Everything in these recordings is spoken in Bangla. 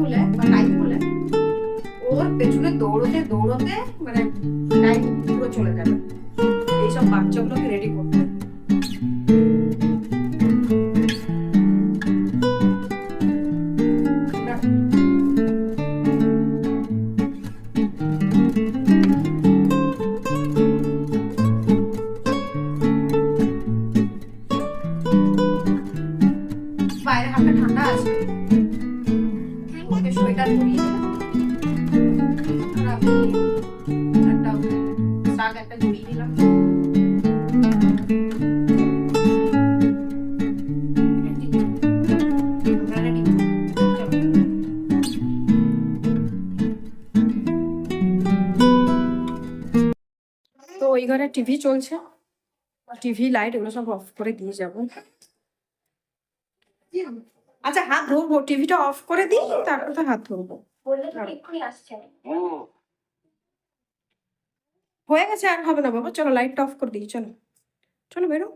বলে বা টাইম বলে। ওর পেছনে দৌড়তে দৌড়তে মানে টাইম পুরো চলে যাবে এইসব বাচ্চাগুলোকে রেডি করতে। ঘরে টিভি চলছে। টিভি লাইট এগুলো সব অফ করে দিয়ে যাব। আচ্ছা হাত ধরবো টিভিটা অফ করে দিই তারপর তো হাত ধরবো হয়ে গেছে আর হবে না বাবা। চলো লাইটটা অফ করে দিই চলো। চলো বেরো।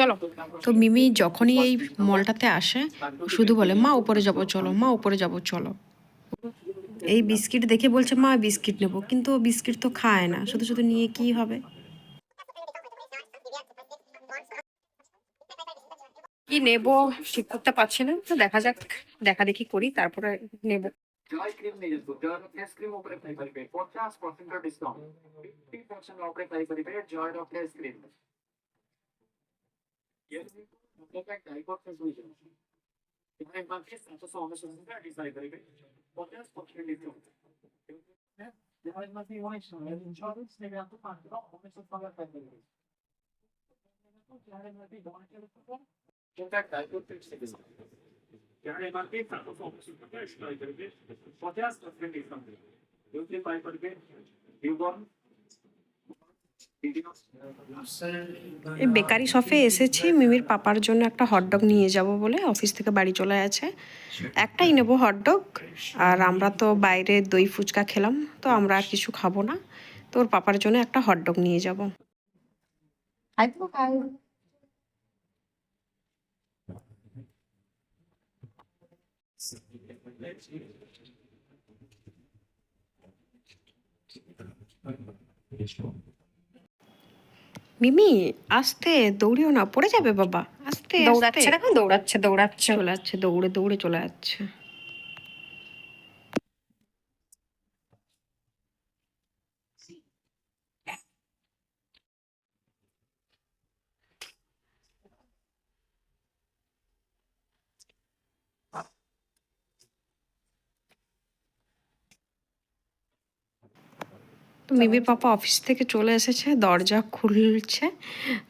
চলো। তো মিমি যখনই এই মলটাতে আসে, শুধু বলে, মা, উপরে যাব, চলো, মা, উপরে যাব, চলো। এই বিস্কিট দেখে বলছে, মা, বিস্কিট নেব। কিন্তু বিস্কিট তো খায় না। শুধু শুধু নিয়ে কি হবে? কি নেব ঠিক করতে পারছি না। তো দেখা যাক, দেখা দেখি করি, তারপরে নেব। জয় ফিফটি পরসেন্ট উপরে পাই পারিবে জয় ফেস ক্রিম এখানে মাত্র সাতশো বেকারি শপে এসেছি, মিমির পাপার জন্য একটা হটডগ নিয়ে যাব বলে অফিস থেকে বাড়ি চলে আছে একটাই নেব হটডগ আর আমরা তো বাইরে দই ফুচকা খেলাম, তো আমরা আর কিছু খাব না। তো ওর পাপার জন্য একটা হটডগ নিয়ে যাব। মিমি আস্তে দৌড়িও না পড়ে যাবে বাবা। আস্তে দৌড়াচ্ছে দেখো দৌড়াচ্ছে দৌড়াচ্ছে। চলে যাচ্ছে দৌড়ে দৌড়ে চলে যাচ্ছে। তো মিমির পাপা অফিস থেকে চলে এসেছে দরজা খুলছে।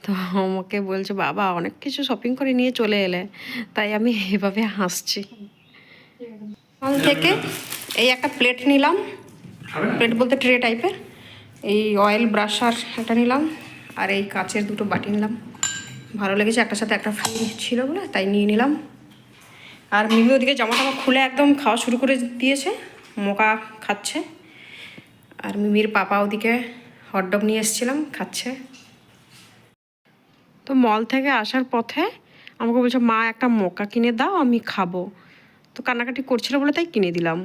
তো আমাকে বলছে বাবা অনেক কিছু শপিং করে নিয়ে চলে এলে। তাই আমি এভাবে হাসছি। মল থেকে এই একটা প্লেট নিলাম। প্লেট বলতে ট্রে টাইপের এই অয়েল ব্রাশার একটা নিলাম। আর এই কাচের দুটো বাটি নিলাম। ভালো লেগেছে একটার সাথে একটা ফ্রি ছিল বলে তাই নিয়ে নিলাম। আর মিমি ওদিকে জামা টামা খুলে একদম খাওয়া শুরু করে দিয়েছে মোকা খাচ্ছে। আর মিমির পাপা ওদিকে হটডগ নিয়ে এসেছিলাম, খাচ্ছে। তো মল থেকে আসার পথে আমাকে বলছে, মা, একটা মোকা কিনে দাও, আমি খাব। তো কান্নাকাটি করছিল বলে তাই কিনে দিলাম।